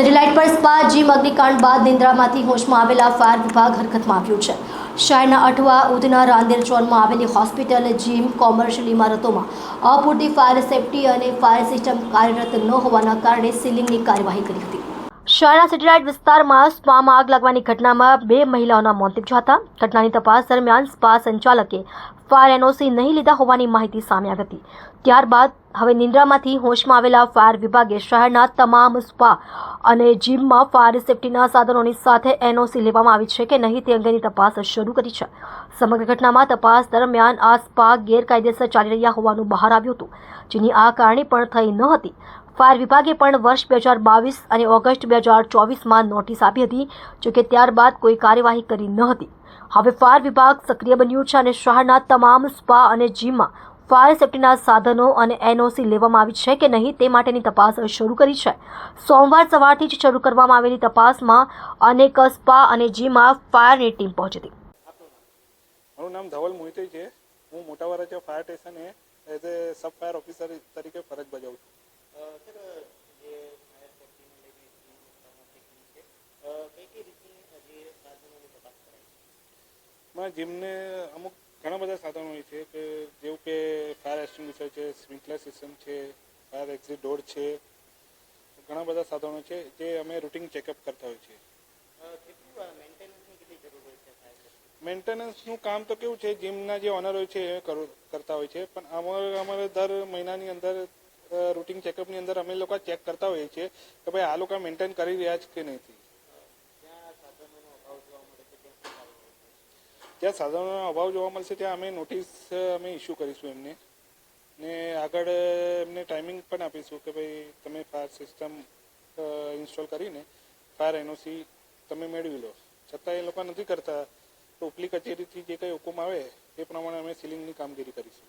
Satellite પર spa, gym, અગ્નિકાંડ બાદ નિંદ્રામાંથી હોશમાં આવેલા ફાયર વિભાગ હરકતમાં આવ્યું છે. શહેરના અઠવા, ઉધના, રાંદેર ચોનમાં આવેલી હોસ્પિટલ, જીમ, કોમર્શિયલ ઇમારતોમાં અપૂરતી ફાયર સેફટી અને ફાયર સિસ્ટમ કાર્યરત ન હોવાના કારણે સીલિંગની કાર્યવાહી કરી હતી. શહેરના સેટેલાઇટ વિસ્તારમાં સ્પામાં આગ લાગવાની ઘટનામાં બે મહિલાઓના મોત નિપજ્યા હતા. ઘટનાની તપાસ દરમિયાન સ્પા સંચાલકે ફાયર એનઓસી નહીં લીધા હોવાની માહિતી સામે આવી હતી. ત્યારબાદ હવે નિંદ્રામાંથી હોશમાં આવેલા ફાયર વિભાગે શહેરના તમામ સ્પા અને જીમમાં ફાયર સેફટીના સાધનોની સાથે એનઓસી લેવામાં આવી છે કે નહીં તે અંગેની તપાસ શરૂ કરી છે. સમગ્ર ઘટનામાં તપાસ દરમિયાન આ સ્પા ગેરકાયદેસર ચાલી રહ્યા હોવાનું બહાર આવ્યું હતું, જેની આ કારણે પણ થઈ ન હતી. ફાયર વિભાગે પણ વર્ષ બે હજાર બાવીસ અને ઓગસ્ટ બે હજાર ચોવીસમાં નોટિસ આપી હતી જોકે ત્યારબાદ કોઈ કાર્યવાહી કરી ન હતી. હવે ફાયર વિભાગ સક્રિય બન્યું છે અને શહેરના તમામ સ્પા અને જીમમાં ફાયર સેફટીના સાધનો અને એનઓસી લેવામાં આવી છે કે નહીં તે માટેની તપાસ શરૂ કરી છે. સોમવાર સવારથી જ શરૂ કરવામાં આવેલી તપાસમાં અનેક સ્પા અને જીમમાં ફાયરની ટીમ પહોંચી હતી. મારું નામ ધવલ મોહિતે છે. હું મોટા ફાયર સ્ટેશને as a sub fire officer તરીકે ફરજ બજાવું છું. માં જીમને અમુક ઘણા બધા સાધનો હોય છે કે જેવું કે ફાયર એક્સટિંગ્વિશર છે સ્પ્રિંકલર સિસ્ટમ છે ફાયર એક્ઝિટ ડોર છે ઘણા બધા સાધનો છે જે અમે રૂટીન ચેકઅપ કરતા હોય છે. મેન્ટેનન્સનું કામ તો કેવું છે જીમના જે ઓનર હોય છે એ કરું- કરતા હોય છે પણ અમારે અમારે દર મહિનાની અંદર રૂટીન ચેકઅપની અંદર અમે લોકો ચેક કરતા હોઈએ છીએ કે ભાઈ આ લોકો મેન્ટેન કરી રહ્યા છે કે નથી જ્યાં સાધનોનો અભાવ જોવા મળશે, ત્યાં અમે નોટિસ અમે ઇસ્યુ કરીશું એમને. ને આગળ એમને ટાઈમિંગ પણ આપીશું કે ભાઈ તમે ફાયર સિસ્ટમ ઇન્સ્ટોલ કરીને ફાયર એનઓસી તમે મેળવી લો. છતાં એ લોકો નથી કરતા. તો ઉપલી કચેરીથી જે કંઈ હુકમ આવે, એ પ્રમાણે અમે સીલિંગની કામગીરી કરીશું.